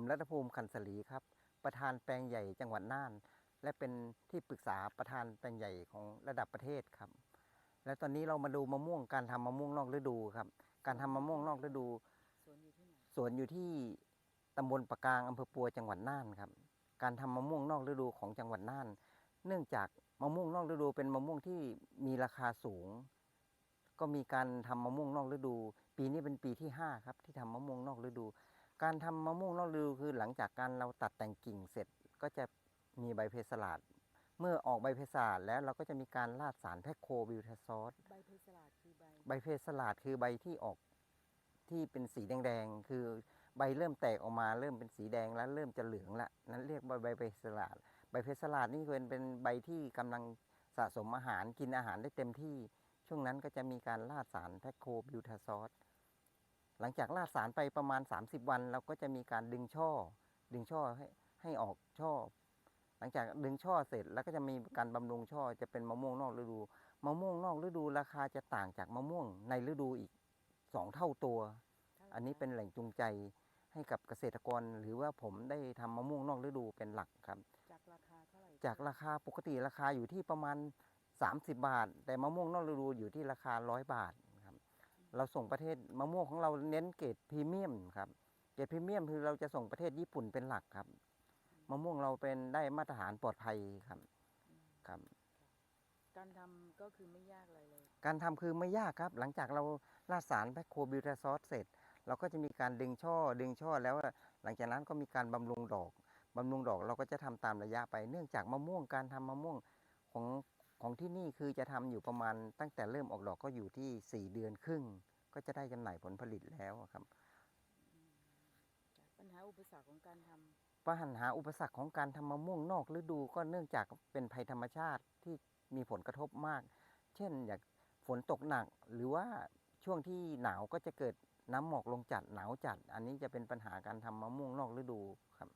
ผมรัตภูมิขันสลีครับ ประธานแปลงใหญ่จังหวัดน่าน และเป็นที่ปรึกษาประธานแปลงใหญ่ของระดับประเทศครับ และตอนนี้เรามาดูมะม่วงการทำมะม่วงนอกฤดูครับ การทำมะม่วงนอกฤดูสวนอยู่ที่ไหนสวนอยู่ที่ตำบลปะกางอำเภอปัวจังหวัดน่านครับ การทำมะม่วงนอกฤดูของจังหวัดน่าน เนื่องจากมะม่วงนอกฤดูเป็นมะม่วงที่มีราคาสูง ก็มีการทำมะม่วงนอกฤดู ปีนี้เป็นปีที่ห้าครับที่ทำมะม่วงนอกฤดู การทำมะม่วงนอกฤดูคือหลังจากการเราตัดแต่งกิ่งเสร็จก็จะมีใบเพสลาด เมื่อออกใบเพสลาดแล้วเราก็จะมีการราดสารแพคโคบิวทซอสใบเพสลาดคือใบใบเพสลาดคือใบที่ออกที่เป็นสีแดงๆ คือใบเริ่มแตกออกมาเริ่มเป็นสีแดงแล้วเริ่มจะเหลืองละนั้นเรียกว่าใบเพสลาด ใบเพสลาดนี่เป็นเป็นใบที่กำลังสะสมอาหารกินอาหารได้เต็มที่ ช่วงนั้นก็จะมีการราดสารแพคโคบิวทซอส หลังจากราดสารไปประมาณ 30 วัน เราก็จะมีการดึงช่อ ดึงช่อให้ให้ออกช่อ หลังจากดึงช่อเสร็จแล้วก็จะมีการบำรุงช่อจะเป็นมะม่วงนอกฤดู มะม่วงนอกฤดูราคาจะต่างจากมะม่วงในฤดูอีกสองเท่าตัวท่าไหร่อันนี้เป็นแหล่งจูงใจให้กับเกษตรกรหรือว่าผมได้ทำมะม่วงนอกฤดูเป็นหลักครับ จากราคาเท่าไหร่จากราคาปกติราคาอยู่ที่ประมาณ 30 บาท แต่มะม่วงนอกฤดูอยู่ที่ราคา 100 บาทครับ เราส่งประเทศมะม่วงของเราเน้นเกรดพรีเมียมครับเกรดพรีเมียมคือเราจะส่งประเทศญี่ปุ่นเป็นหลักครับมะม่วงเราเป็นได้มาตรฐานปลอดภัยครับอืมครับ การทำก็คือไม่ยากอะไรเลย การทำคือไม่ยากครับ หลังจากเราราดสารแบคโคบิวทาซอสเสร็จ เราก็จะมีการดึงช่อดึงช่อแล้วหลังจากนั้นก็มีการบำรุงดอกบำรุงดอกเราก็จะทำตามระยะไป เนื่องจากมะม่วงการทำมะม่วงของ ของที่นี่คือจะทำอยู่ประมาณตั้งแต่เริ่มออกดอกก็อยู่ที่ 4 เดือนครึ่ง ก็จะได้จำหน่ายผลผลิตแล้วครับ ปัญหาอุปสรรคของการทำปัญหาอุปสรรคของการทำมะม่วงนอกฤดูก็เนื่องจากเป็นภัยธรรมชาติที่มีผลกระทบมาก เช่นอย่างฝนตกหนักหรือว่าช่วงที่หนาวก็จะเกิดน้ำหมอกลงจัดหนาวจัด อันนี้จะเป็นปัญหาการทำมะม่วงนอกฤดูครับ